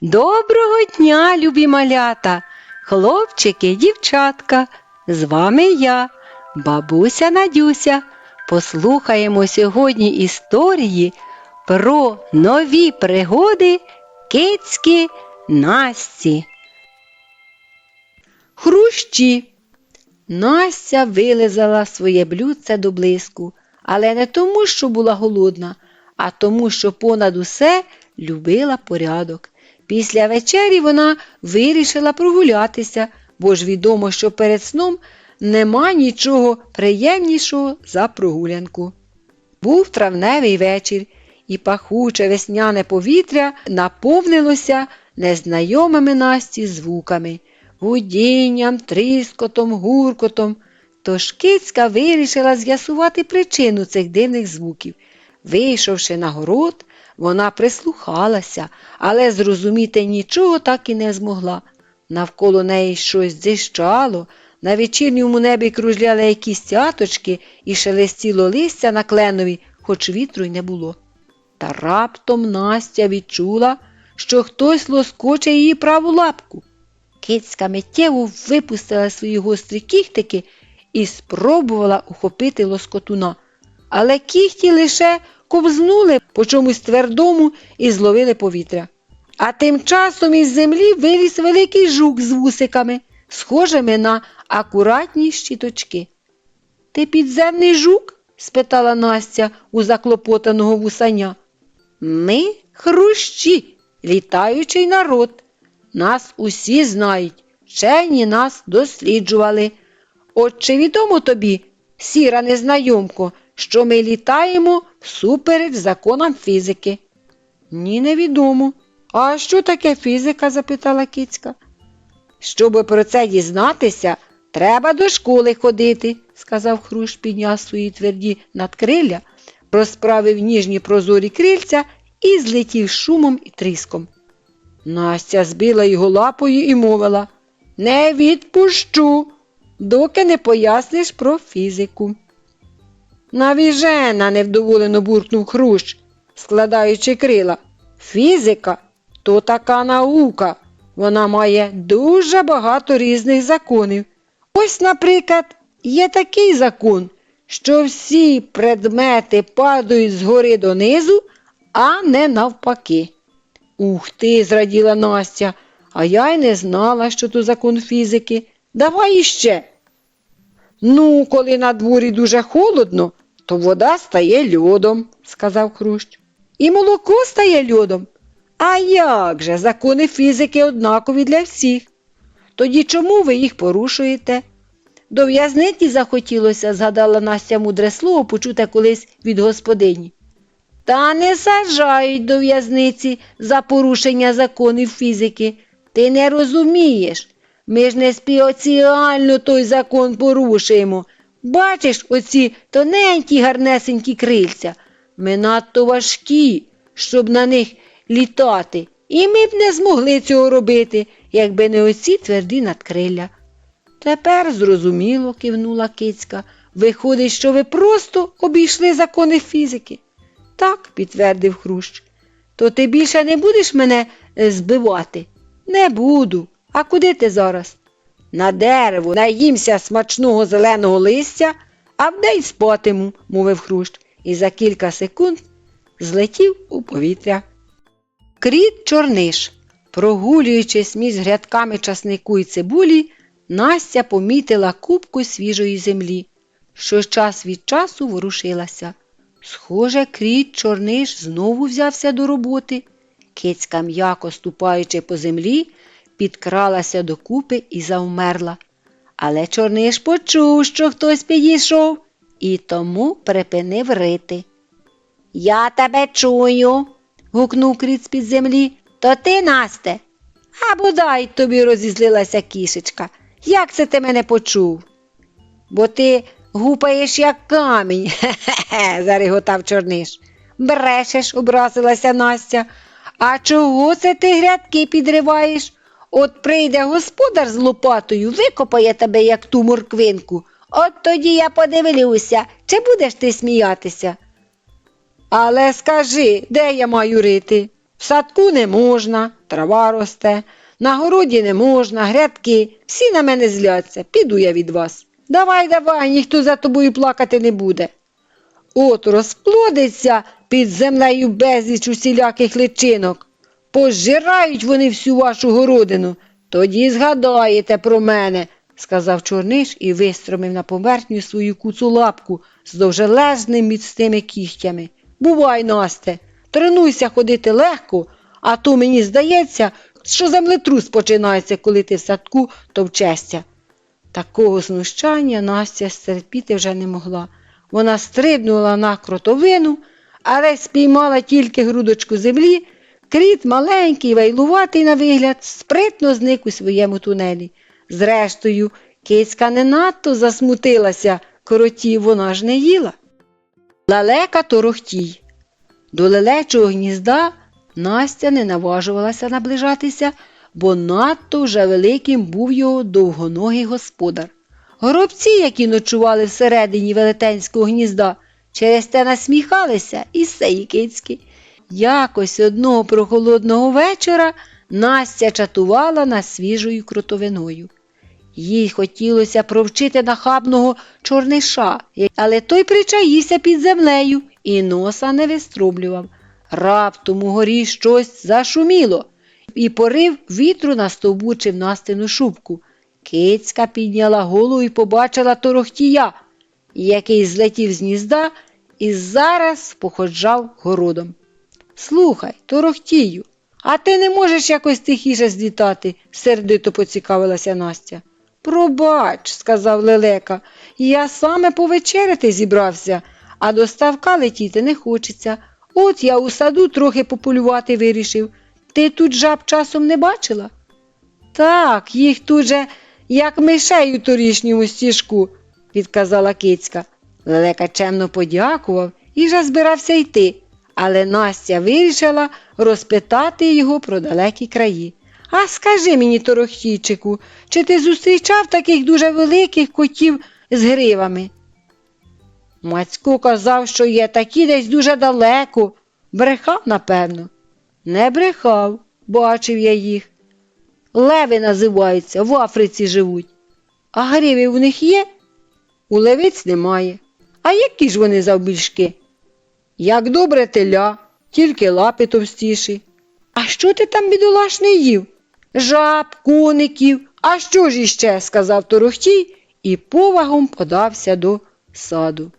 Доброго дня, любі малята, хлопчики, дівчатка. З вами я, бабуся Надюся. Послухаємо сьогодні історії про нові пригоди кицьки Насті. Хрущі. Настя вилизала своє блюдце до блиску, але не тому, що була голодна, а тому, що понад усе любила порядок. Після вечері вона вирішила прогулятися, бо ж відомо, що перед сном нема нічого приємнішого за прогулянку. Був травневий вечір, і пахуче весняне повітря наповнилося незнайомими Насті звуками гудінням, тріскотом, гуркотом. Тож кицька вирішила з'ясувати причину цих дивних звуків. Вийшовши на город, вона прислухалася, але зрозуміти нічого так і не змогла. Навколо неї щось дзищало, на вечірньому небі кружляли якісь цяточки і шелестіло листя на кленові, хоч вітру й не було. Та раптом Настя відчула, що хтось лоскоче її праву лапку. Кицька миттєво випустила свої гострі кіхтики і спробувала ухопити лоскотуна. Але кіхті лише ковзнули по чомусь твердому і зловили повітря. А тим часом із землі виріс великий жук з вусиками, схожими на акуратні щіточки. Ти підземний жук? спитала Настя у заклопотаного вусаня. Ми хрущі, літаючий народ. Нас усі знають, вчені нас досліджували. От чи відомо тобі, сіра незнайомко, що ми літаємо всупереч законам фізики? Ні, невідомо. А що таке фізика? запитала кицька. Щоб про це дізнатися, треба до школи ходити, сказав Хрущ, підняв свої тверді надкрилля, розправив ніжні прозорі крильця і злетів шумом і тріском. Настя збила його лапою і мовила Не відпущу, доки не поясниш про фізику. Навіжена, невдоволено буркнув Хрущ, складаючи крила. Фізика то така наука. Вона має дуже багато різних законів. Ось, наприклад, є такий закон, що всі предмети падають згори донизу, а не навпаки. Ух ти, зраділа Настя, а я й не знала, що то закон фізики. Давай іще. Ну, коли на дворі дуже холодно, то вода стає льодом, сказав Хрущ. І молоко стає льодом. А як же закони фізики однакові для всіх? Тоді чому ви їх порушуєте? До в'язниці захотілося, згадала Настя мудре слово, почуте колись від господині. Та не саджають до в'язниці за порушення законів фізики. Ти не розумієш. Ми ж не спеціально той закон порушуємо. Бачиш оці тоненькі гарнесенькі крильця. Ми надто важкі, щоб на них літати, і ми б не змогли цього робити, якби не оці тверді надкрилля. Тепер зрозуміло, кивнула кицька. Виходить, що ви просто обійшли закони фізики. Так, підтвердив Хрущ. То ти більше не будеш мене е, збивати? Не буду. А куди ти зараз? На дерево, наїмся смачного зеленого листя, а вдень спатиму, мовив Хрущ, і за кілька секунд злетів у повітря. Кріт чорниш, прогулюючись між грядками часнику і цибулі, Настя помітила кубку свіжої землі, що час від часу ворушилася. Схоже, кріт чорниш знову взявся до роботи. Кицька, м'яко ступаючи по землі, підкралася до купи і завмерла. Але чорниш почув, що хтось підійшов, і тому припинив рити. Я тебе чую, гукнув кріт з-під землі. То ти, Насте? А бодай тобі розізлилася кішечка. Як це ти мене почув? Бо ти гупаєш, як камінь, хе-хе, зареготав чорниш. Брешеш, образилася Настя. А чого це ти грядки підриваєш? От прийде господар з лопатою, викопає тебе, як ту морквинку. От тоді я подивлюся, чи будеш ти сміятися. Але скажи, де я маю рити? В садку не можна, трава росте, на городі не можна, грядки. Всі на мене зляться, піду я від вас. Давай, давай, ніхто за тобою плакати не буде. От розплодиться під землею безліч усіляких личинок. Пожирають вони всю вашу городину. Тоді згадаєте про мене, сказав чорниш і вистромив на поверхню свою куцу лапку з довжелезними міцними кігтями. Бувай, Насте, тренуйся ходити легко, а то мені здається, що землетрус починається, коли ти в садку товчешся. Такого знущання Настя стерпіти вже не могла. Вона стрибнула на кротовину, але спіймала тільки грудочку землі. Кріт маленький, вайлуватий на вигляд, спритно зник у своєму тунелі. Зрештою, кицька не надто засмутилася, коротів вона ж не їла. Лелека торохтій. До лелечого гнізда Настя не наважувалася наближатися, бо надто вже великим був його довгоногий господар. Горобці, які ночували всередині велетенського гнізда, через те насміхалися і сеї кицьки. Якось одного прохолодного вечора Настя чатувала над свіжою кротовиною. Їй хотілося провчити нахабного чорниша, але той причаївся під землею і носа не виструблював. Раптом угорі щось зашуміло, і порив вітру настовбучив Настину шубку. Кицька підняла голову і побачила торохтія, який злетів з гнізда і зараз походжав городом. Слухай, торохтію, а ти не можеш якось тихіше злітати? сердито поцікавилася Настя. Пробач, сказав лелека, я саме повечеряти зібрався, а до ставка летіти не хочеться. От я у саду трохи пополювати вирішив. Ти тут жаб часом не бачила? Так, їх тут же, як мишей у торішньому стіжку, відказала кицька. Лелека чемно подякував і вже збирався йти, але Настя вирішила розпитати його про далекі краї. А скажи мені, торохтійчику, чи ти зустрічав таких дуже великих котів з гривами? Мацько казав, що є такі десь дуже далеко. Брехав, напевно. Не брехав, бачив я їх. Леви називаються, в Африці живуть. А гриви у них є? У левиць немає. А які ж вони завбільшки? Як добре теля, тільки лапи товстіші. А що ти там, бідолашний їв? Жаб, коників, а що ж іще? сказав Торохтій і повагом подався до саду.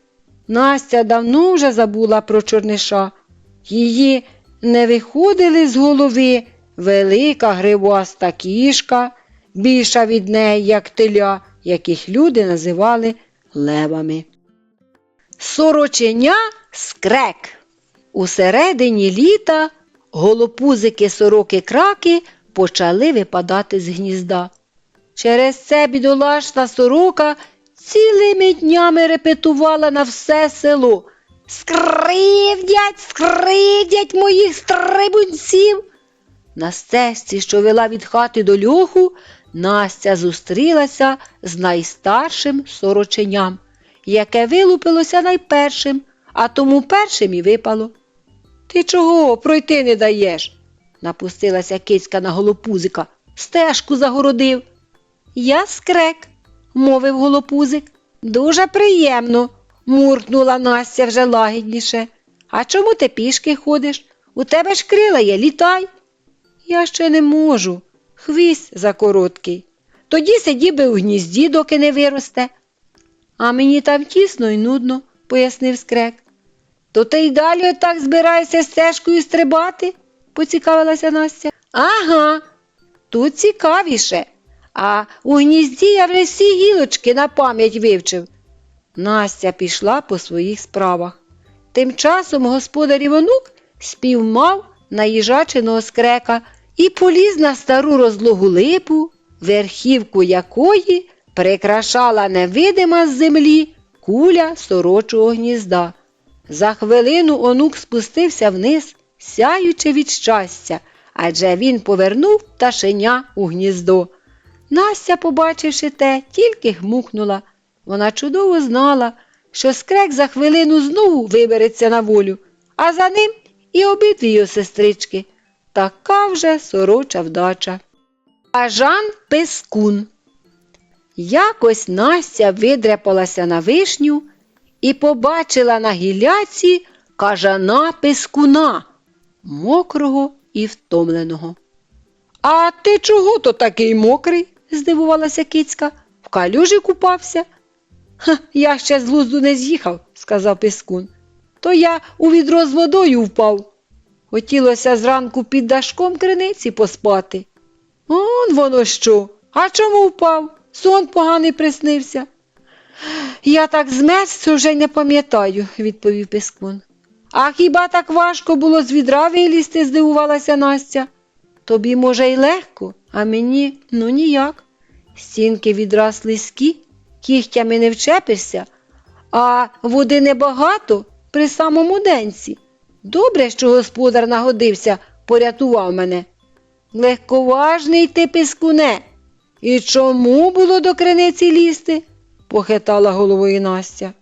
Настя давно вже забула про чорниша. Її не виходили з голови велика гриваста кішка, більша від неї, як теля, яких люди називали левами. Сороченя скрек. У середині літа голопузики сороки краки почали випадати з гнізда. Через це бідолашна сорока цілими днями репетувала на все село. Скривдять, скривдять моїх стрибунців. На стежці, що вела від хати до льоху, Настя зустрілася з найстаршим сороченям, яке вилупилося найпершим, а тому першим і випало. Ти чого пройти не даєш? напустилася кицька на голопузика. Стежку загородив. Я скрек, мовив голопузик. Дуже приємно, муркнула Настя вже лагідніше. А чому ти пішки ходиш? У тебе ж крила є, літай. Я ще не можу. Хвіст закороткий. Тоді сиді би у гнізді, доки не виросте. А мені там тісно і нудно, пояснив скрек. То ти й далі отак збираєшся стежкою стрибати? поцікавилася Настя. Ага, тут цікавіше. А у гнізді я вже всі гілочки на пам'ять вивчив. Настя пішла по своїх справах. Тим часом господар онук співмав наїжаченого скрека і поліз на стару розлогу липу, верхівку якої прикрашала невидима з землі куля сорочого гнізда. За хвилину онук спустився вниз, сяючи від щастя, адже він повернув пташеня у гніздо. Настя, побачивши те, тільки гмукнула. Вона чудово знала, що скрек за хвилину знову вибереться на волю, а за ним і обидві його сестрички. така вже сороча вдача. А Жан Пескун. Якось Настя видряпалася на вишню і побачила на гілляці кажана Пескуна, мокрого і втомленого. А ти чого то такий мокрий? здивувалася кицька. В калюжі купався. Ха, я ще з глузду не з'їхав, сказав Пескун. То я у відро з водою впав. Хотілося зранку під дашком криниці поспати. Он воно що? А чому впав? Сон поганий приснився. Я так змерз, що вже не пам'ятаю, відповів Пескун. А хіба так важко було з відра вилізти, здивувалася Настя. Тобі, може, й легко, а мені ну ніяк. Стінки відра слизькі, кігтями не вчепишся, а води небагато при самому денці. Добре, що господар нагодився, порятував мене. Легковажний ти, пискуне. І чому було до криниці лізти? похитала головою Настя.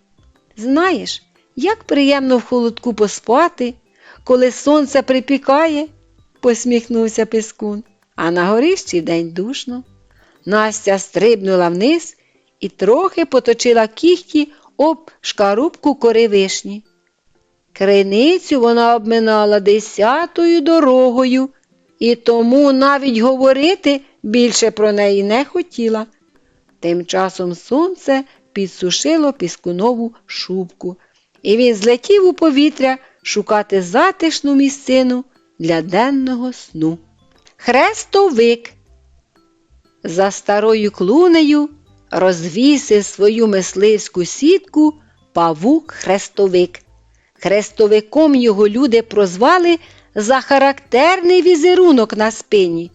Знаєш, як приємно в холодку поспати, коли сонце припікає, посміхнувся Пискун, а на горищі день душно. Настя стрибнула вниз і трохи поточила кіхті об шкарубку кори вишні. Криницю вона обминала десятою дорогою, і тому навіть говорити більше про неї не хотіла. Тим часом сонце підсушило піскунову шубку, і він злетів у повітря шукати затишну місцину для денного сну. Хрестовик. За старою клунею розвісив свою мисливську сітку павук хрестовик. Хрестовиком його люди прозвали за характерний візерунок на спині.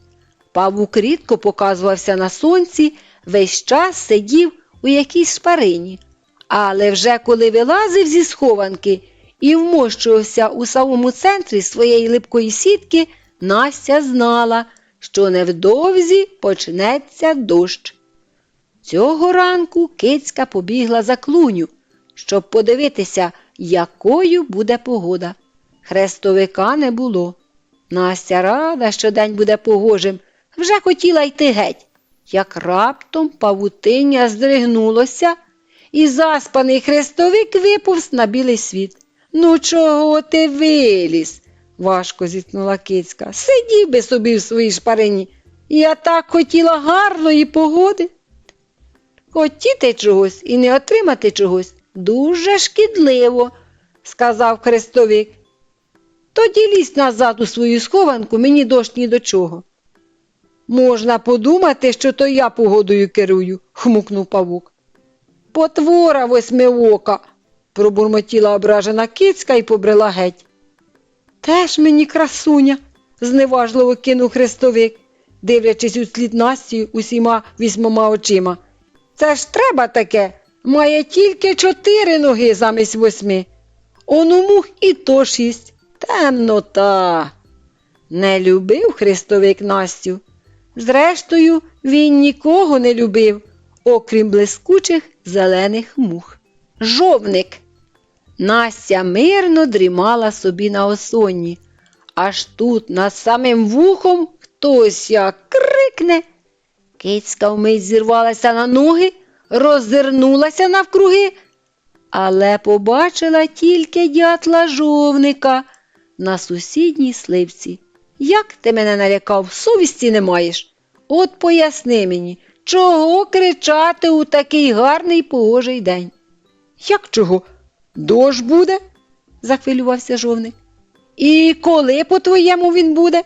Павук рідко показувався на сонці, весь час сидів у якійсь шпарині. Але вже коли вилазив зі схованки і вмощувався у самому центрі своєї липкої сітки, Настя знала, що невдовзі почнеться дощ. Цього ранку кицька побігла за клуню, щоб подивитися, якою буде погода. Хрестовика не було. Настя рада, що день буде погожим, вже хотіла йти геть, як раптом павутиння здригнулося, і заспаний хрестовик виповз на білий світ. Ну, чого ти виліз? важко зітхнула кицька. Сидів би собі в своїй шпарині. Я так хотіла гарної погоди. Хотіти чогось і не отримати чогось дуже шкідливо, сказав хрестовик. Тоді лізь назад у свою схованку, мені дощ ні до чого. Можна подумати, що то я погодою керую, хмукнув павук. Потвора восьмиока, пробурмотіла ображена кицька і побрела геть. Теж мені красуня, зневажливо кинув хрестовик, дивлячись у слід Насті усіма вісьмома очима. Це ж треба таке, має тільки чотири ноги замість восьми. Он у мух і то шість. Темнота. Не любив хрестовик Настю. Зрештою, він нікого не любив, окрім блискучих зелених мух. Жовник. Настя мирно дрімала собі на осонні. Аж тут над самим вухом хтось як крикне. Кицька вмить зірвалася на ноги, роззирнулася навкруги, але побачила тільки дятла жовника на сусідній сливці. Як ти мене налякав, совісті не маєш? От поясни мені, чого кричати у такий гарний погожий день? Як чого? Дощ буде? захвилювався жовник. І коли, по-твоєму, він буде?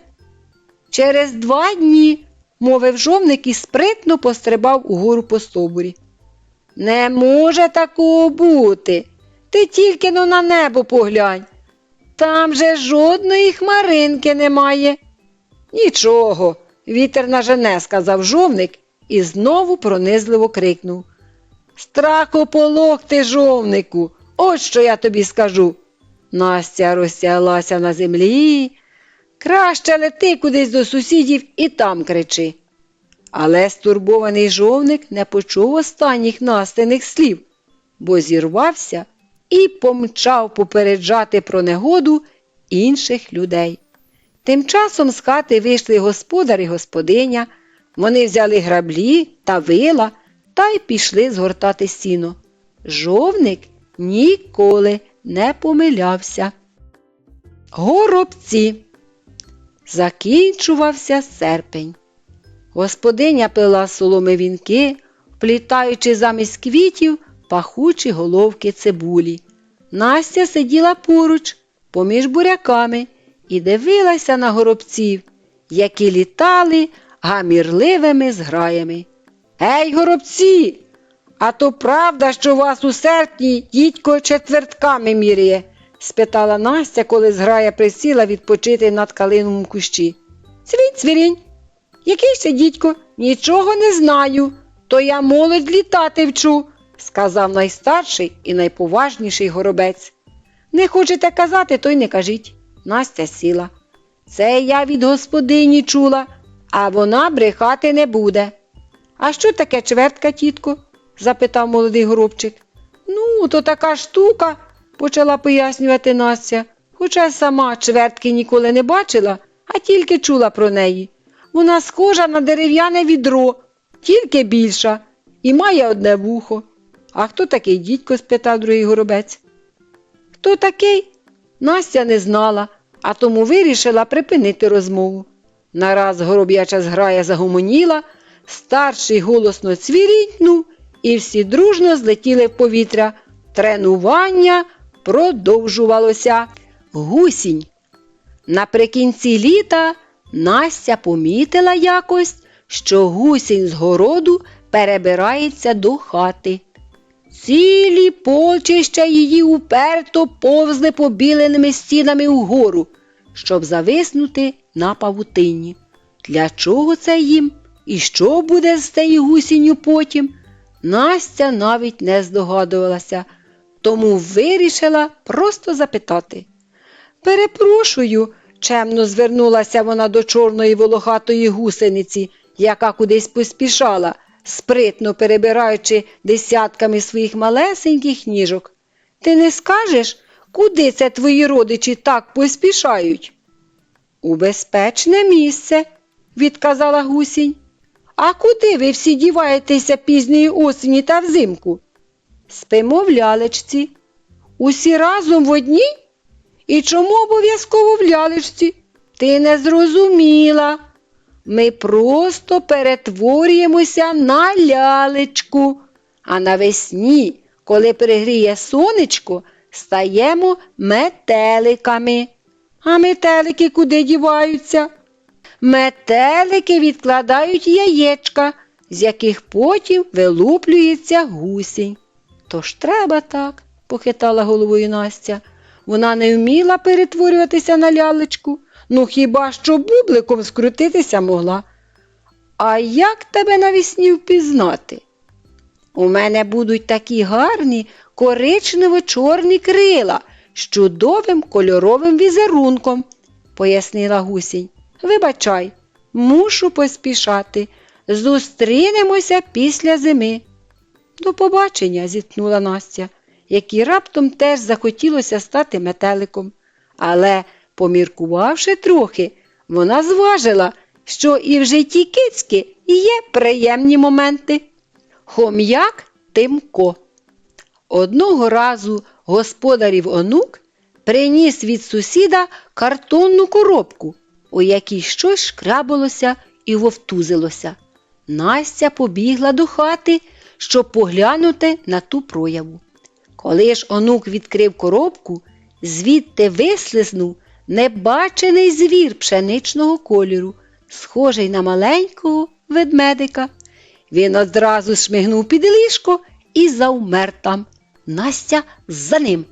Через два дні, мовив жовник і спритно пострибав угору по стовбурі. Не може такого бути. Ти тільки но на небо поглянь. Там же жодної хмаринки немає. Нічого, вітер нажене, сказав жовник і знову пронизливо крикнув. Страхополох ти, жовнику, от що я тобі скажу. Настя розтяглася на землі. Краще лети кудись до сусідів і там кричи. Але стурбований жовник не почув останніх настиних слів, бо зірвався і помчав попереджати про негоду інших людей. Тим часом з хати вийшли господар і господиня. Вони взяли граблі та вила та й пішли згортати сіно. Жовник ніколи не помилявся. Горобці. Закінчувався серпень. Господиня пила соломи вінки, вплітаючи замість квітів пахучі головки цибулі. Настя сиділа поруч, поміж буряками, і дивилася на горобців, які літали гамірливими зграями. Ей, горобці! А то правда, що вас у серпні дідько четвертками міряє? спитала Настя, коли зграя присіла відпочити над калиновим кущі. Цвінь, цвірінь. Який ще дідько? Нічого не знаю. То я молодь літати вчу, сказав найстарший і найповажніший горобець. Не хочете казати, то й не кажіть. Настя сіла. Це я від господині чула, а вона брехати не буде. А що таке чвертка, тітко? запитав молодий горобчик. Ну, то така штука, почала пояснювати Настя, хоча сама чвертки ніколи не бачила, а тільки чула про неї. Вона схожа на дерев'яне відро, тільки більша, і має одне вухо. А хто такий дідько? спитав другий горобець. Хто такий? Настя не знала, а тому вирішила припинити розмову. Нараз гороб'яча зграя загомоніла, старший голосно цвірінькнув, і всі дружно злетіли в повітря. Тренування продовжувалося. Гусінь. Наприкінці літа Настя помітила якось, що гусінь з городу перебирається до хати. Цілі полчища її уперто повзли побіленими стінами угору, щоб зависнути на павутинні. Для чого це їм? І що буде з тією гусінню потім? Настя навіть не здогадувалася, тому вирішила просто запитати. Перепрошую, чемно звернулася вона до чорної волохатої гусениці, яка кудись поспішала, спритно перебираючи десятками своїх малесеньких ніжок. Ти не скажеш, куди це твої родичі так поспішають? У безпечне місце, відказала гусінь. А куди ви всі діваєтеся пізньої осені та взимку? Спимо в лялечці. Усі разом в одній? І чому обов'язково в лялечці? Ти не зрозуміла. Ми просто перетворюємося на лялечку, а навесні, коли пригріє сонечко, стаємо метеликами. А метелики куди діваються? Метелики відкладають яєчка, з яких потім вилуплюється гусінь. Тож треба так, похитала головою Настя. Вона не вміла перетворюватися на лялечку, ну хіба що бубликом скрутитися могла. А як тебе навісні впізнати? У мене будуть такі гарні коричнево-чорні крила з чудовим кольоровим візерунком, пояснила гусінь. Вибачай, мушу поспішати. Зустрінемося після зими. До побачення, зітхнула Настя, якій раптом теж захотілося стати метеликом. Але, поміркувавши трохи, вона зважила, що і в житті кицьки є приємні моменти. Хом'як Тимко. Одного разу господарів онук приніс від сусіда картонну коробку, у якій щось шкрабалося і вовтузилося. Настя побігла до хати, щоб поглянути на ту прояву. Коли ж онук відкрив коробку, звідти вислизнув небачений звір пшеничного кольору, схожий на маленького ведмедика. Він одразу шмигнув під ліжко і завмер там. Настя за ним.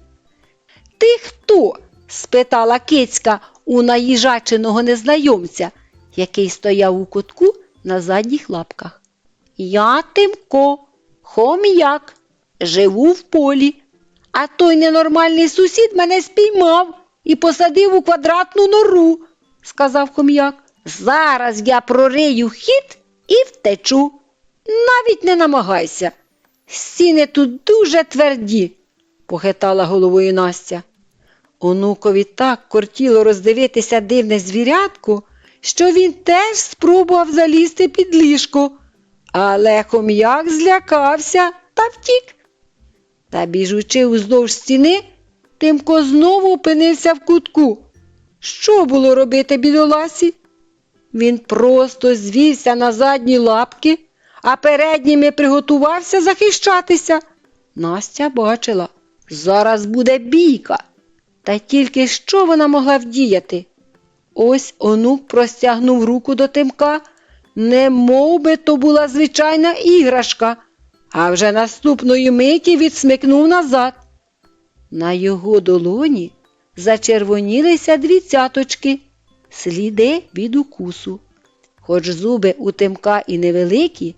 Ти хто? спитала кицька у наїжаченого незнайомця, який стояв у кутку на задніх лапках. Я Тимко, хом'як, живу в полі, а той ненормальний сусід мене спіймав і посадив у квадратну нору, сказав хом'як. Зараз я прорию хід і втечу. Навіть не намагайся. Стіни тут дуже тверді, похитала головою Настя. Онукові так кортіло роздивитися дивне звірятко, що він теж спробував залізти під ліжко, але хом'як злякався та втік. Та біжучи уздовж стіни, Тимко знову опинився в кутку. Що було робити бідоласі? Він просто звівся на задні лапки, а передніми приготувався захищатися. Настя бачила, зараз буде бійка. Та тільки що вона могла вдіяти? Ось онук простягнув руку до тимка, не мов би то була звичайна іграшка, а вже наступної миті відсмикнув назад. На його долоні зачервонілися дві цяточки, сліди від укусу. Хоч зуби у тимка і невеликі,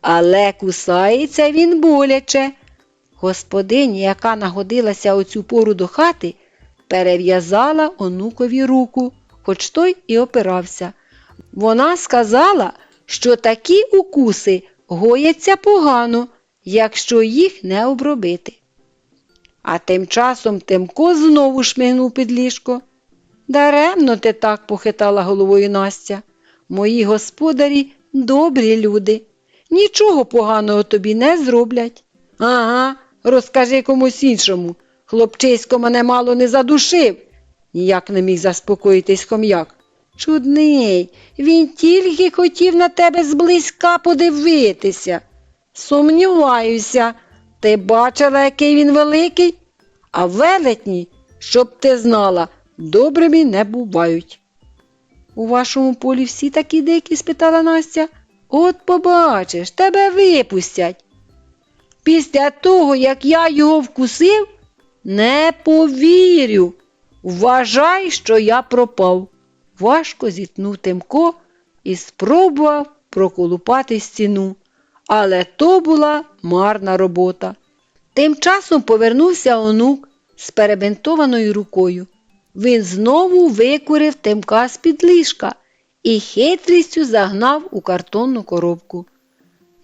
але кусається він боляче. Господиня, яка нагодилася оцю пору до хати, перев'язала онукові руку, хоч той і опирався. Вона сказала, що такі укуси гояться погано, якщо їх не обробити. А тим часом Тимко знову шмигнув під ліжко. Даремно ти так похитала головою Настя. Мої господарі добрі люди. Нічого поганого тобі не зроблять. Ага, розкажи комусь іншому. Хлопчисько мене мало не задушив. Ніяк не міг заспокоїтись хом'як. Чудний, він тільки хотів на тебе зблизька подивитися. Сумніваюся, ти бачила, який він великий? А велетні, щоб ти знала, добрими не бувають. У вашому полі всі такі дикі? спитала Настя. От побачиш, тебе випустять. Після того, як я його вкусив, не повірю. Вважай, що я пропав. Важко зітнув Тимко і спробував проколупати стіну. Але то була марна робота. Тим часом повернувся онук з перебинтованою рукою. Він знову викурив Тимка з-під ліжка і хитрістю загнав у картонну коробку.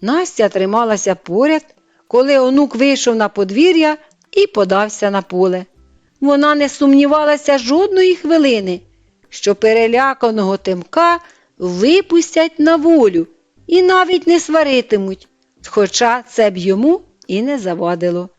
Настя трималася поряд, коли онук вийшов на подвір'я і подався на поле. Вона не сумнівалася жодної хвилини, що переляканого Тимка випустять на волю і навіть не сваритимуть, хоча це б йому і не завадило.